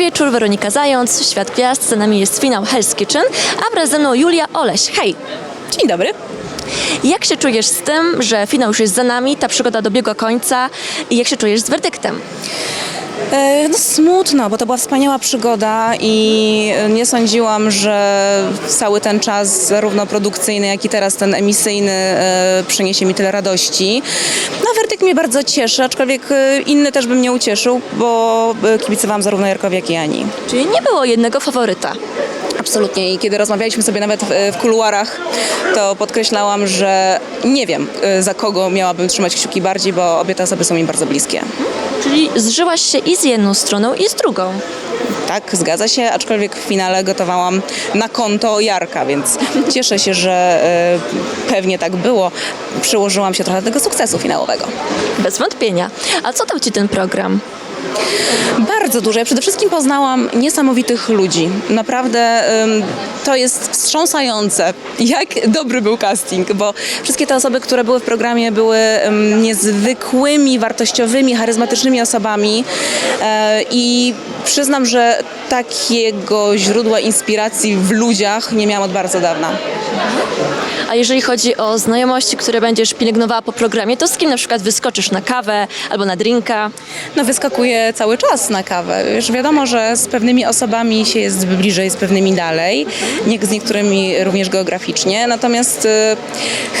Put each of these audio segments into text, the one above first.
wieczór, Weronika Zając, Świat Gwiazd, za nami jest finał Hell's Kitchen, a wraz ze mną Julia Oleś. Hej! Dzień dobry. Jak się czujesz z tym, że finał już jest za nami, ta przygoda dobiegła końca i jak się czujesz z werdyktem? E, No smutno, bo to była wspaniała przygoda i nie sądziłam, że cały ten czas, zarówno produkcyjny, jak i teraz ten emisyjny, e, przyniesie mi tyle radości. No werdykt mnie bardzo cieszy, aczkolwiek e, inny też by mnie ucieszył, bo kibicowałam zarówno Jarkowi, jak i Ani. Czyli nie było jednego faworyta. Absolutnie i kiedy rozmawialiśmy sobie nawet w, kuluarach, to podkreślałam, że nie wiem, za kogo miałabym trzymać kciuki bardziej, bo obie te osoby są mi bardzo bliskie. Czyli zżyłaś się i z jedną stroną, i z drugą. Tak, zgadza się, aczkolwiek w finale gotowałam na konto Jarka, więc cieszę się, że e, pewnie tak było. Przyłożyłam się trochę do tego sukcesu finałowego. Bez wątpienia. A co dał Ci ten program? Bardzo dużo. Ja przede wszystkim poznałam niesamowitych ludzi. Naprawdę to jest wstrząsające, jak dobry był casting, bo wszystkie te osoby, które były w programie, były ym, niezwykłymi, wartościowymi, charyzmatycznymi osobami e, i przyznam, że takiego źródła inspiracji w ludziach nie miałam od bardzo dawna. A jeżeli chodzi o znajomości, które będziesz pielęgnowała po programie, to z kim na przykład wyskoczysz na kawę albo na drinka? No cały czas na kawę. Już wiadomo, że z pewnymi osobami się jest bliżej, z pewnymi dalej, z niektórymi również geograficznie. Natomiast y,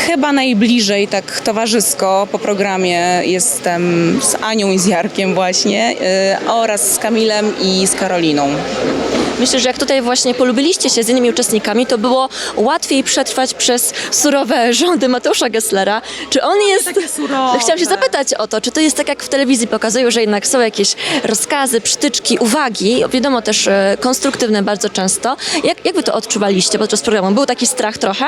chyba najbliżej tak towarzysko po programie jestem z Anią i z Jarkiem właśnie y, oraz z Kamilem i z Karoliną. Myślę, że jak tutaj właśnie polubiliście się z innymi uczestnikami, to było łatwiej przetrwać przez surowe rządy Mateusza Gesslera. Czy on jest... surowe. Chciałam się zapytać o to, czy to jest tak jak w telewizji pokazują, że jednak są jakieś rozkazy, przytyczki, uwagi, wiadomo też e, konstruktywne bardzo często. Jak, jak wy to odczuwaliście podczas programu? Był taki strach trochę?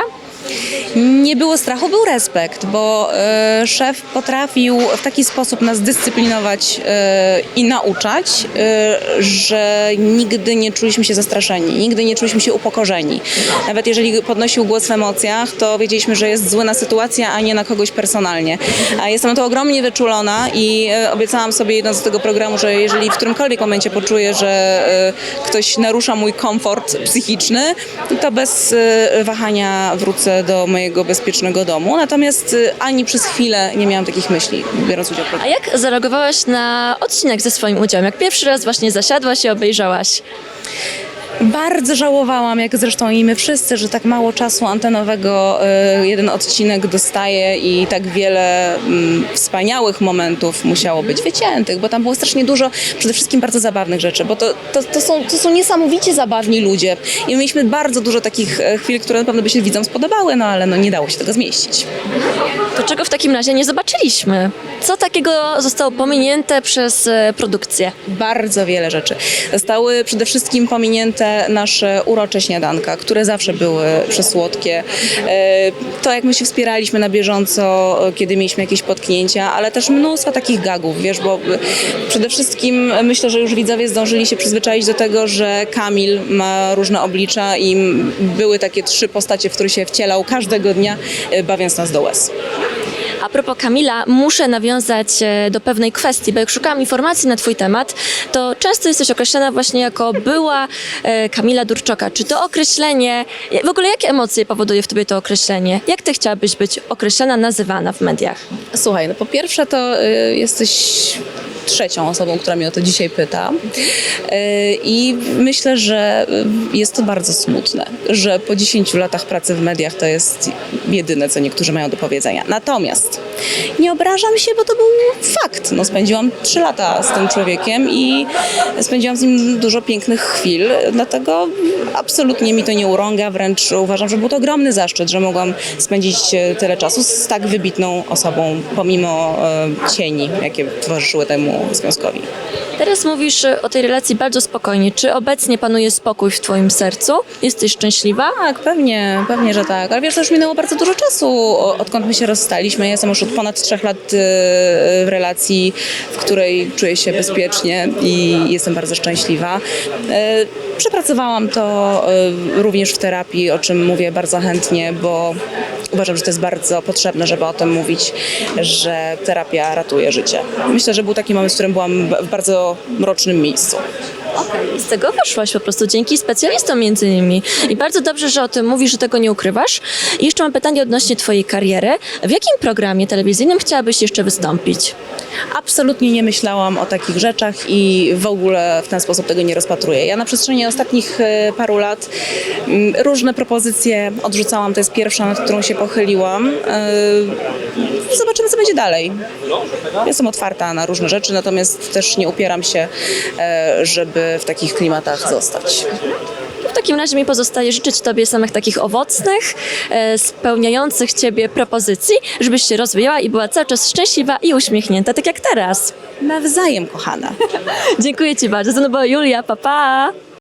Nie było strachu, był respekt, bo e, szef potrafił w taki sposób nas dyscyplinować e, i nauczać, e, że nigdy nie czuliśmy się zastraszeni, nigdy nie czuliśmy się upokorzeni. Nawet jeżeli podnosił głos w emocjach, to wiedzieliśmy, że jest zły na sytuację, a nie na kogoś personalnie. A jestem na to ogromnie wyczulona i e, obiecałam sobie idąc do tego programu, że jeżeli w którymkolwiek momencie poczuję, że e, ktoś narusza mój komfort psychiczny, to bez e, wahania wrócę do mojego bezpiecznego domu. Natomiast ani przez chwilę nie miałam takich myśli, biorąc udział w A programie. jak zareagowałaś na odcinek ze swoim udziałem? Jak pierwszy raz właśnie zasiadłaś i obejrzałaś? Bardzo żałowałam, jak zresztą i my wszyscy, że tak mało czasu antenowego y, jeden odcinek dostaje i tak wiele mm, wspaniałych momentów musiało być wyciętych, bo tam było strasznie dużo przede wszystkim bardzo zabawnych rzeczy, bo to, to, to, są, to są niesamowicie zabawni ludzie i mieliśmy bardzo dużo takich e, chwil, które na pewno by się widzom spodobały, no ale no, nie dało się tego zmieścić. To czego w takim razie nie zobaczyliśmy? Co takiego zostało pominięte przez e, produkcję? Bardzo wiele rzeczy. Zostały przede wszystkim pominięte nasze urocze śniadanka, które zawsze były przesłodkie. E, To, jak my się wspieraliśmy na bieżąco, kiedy mieliśmy jakieś potknięcia, ale też mnóstwo takich gagów, wiesz, bo przede wszystkim myślę, że już widzowie zdążyli się przyzwyczaić do tego, że Kamil ma różne oblicza i były takie trzy postacie, w które się wcielał każdego dnia, e, bawiąc nas do łez. A propos Kamila, muszę nawiązać e, do pewnej kwestii, bo jak szukałam informacji na Twój temat, to często jesteś określana właśnie jako była e, Kamila Durczoka. Czy to określenie, w ogóle jakie emocje powoduje w Tobie to określenie? Jak Ty chciałabyś być określana, nazywana w mediach? Słuchaj, no po pierwsze to y, jesteś trzecią osobą, która mnie o to dzisiaj pyta. Y, I myślę, że jest to bardzo smutne, że po 10 latach pracy w mediach to jest jedyne, co niektórzy mają do powiedzenia. Natomiast nie obrażam się, bo to był fakt. No, spędziłam 3 lata z tym człowiekiem i spędziłam z nim dużo pięknych chwil, dlatego absolutnie mi to nie urąga, wręcz uważam, że był to ogromny zaszczyt, że mogłam spędzić e, tyle czasu z tak wybitną osobą, pomimo e, cieni, jakie towarzyszyły temu związkowi. Teraz mówisz e, o tej relacji bardzo spokojnie. Czy obecnie panuje spokój w Twoim sercu? Jesteś szczęśliwa? Tak, pewnie, pewnie, że tak. Ale wiesz, już minęło bardzo dużo czasu, odkąd my się rozstaliśmy. Ja jestem już od ponad trzech lat e, w relacji, w której czuję się bezpiecznie i jestem bardzo szczęśliwa. E, Przepracowałam to również w terapii, o czym mówię bardzo chętnie, bo uważam, że to jest bardzo potrzebne, żeby o tym mówić, że terapia ratuje życie. Myślę, że był taki moment, w którym byłam w bardzo mrocznym miejscu. I z tego wyszłaś po prostu dzięki specjalistom między innymi. I bardzo dobrze, że o tym mówisz, że tego nie ukrywasz. I jeszcze mam pytanie odnośnie twojej kariery. W jakim programie telewizyjnym chciałabyś jeszcze wystąpić? Absolutnie nie myślałam o takich rzeczach i w ogóle w ten sposób tego nie rozpatruję. Ja na przestrzeni ostatnich e, paru lat mm, różne propozycje odrzucałam. To jest pierwsza, nad którą się pochyliłam. E, Zobaczymy, co będzie dalej. Jestem otwarta na różne rzeczy, natomiast też nie upieram się, e, żeby w takich klimatach zostać. W takim razie mi pozostaje życzyć Tobie samych takich owocnych, e, spełniających Ciebie propozycji, żebyś się rozwijała i była cały czas szczęśliwa i uśmiechnięta, tak jak teraz. Nawzajem, kochana. Dziękuję Ci bardzo. To była Julia, pa pa!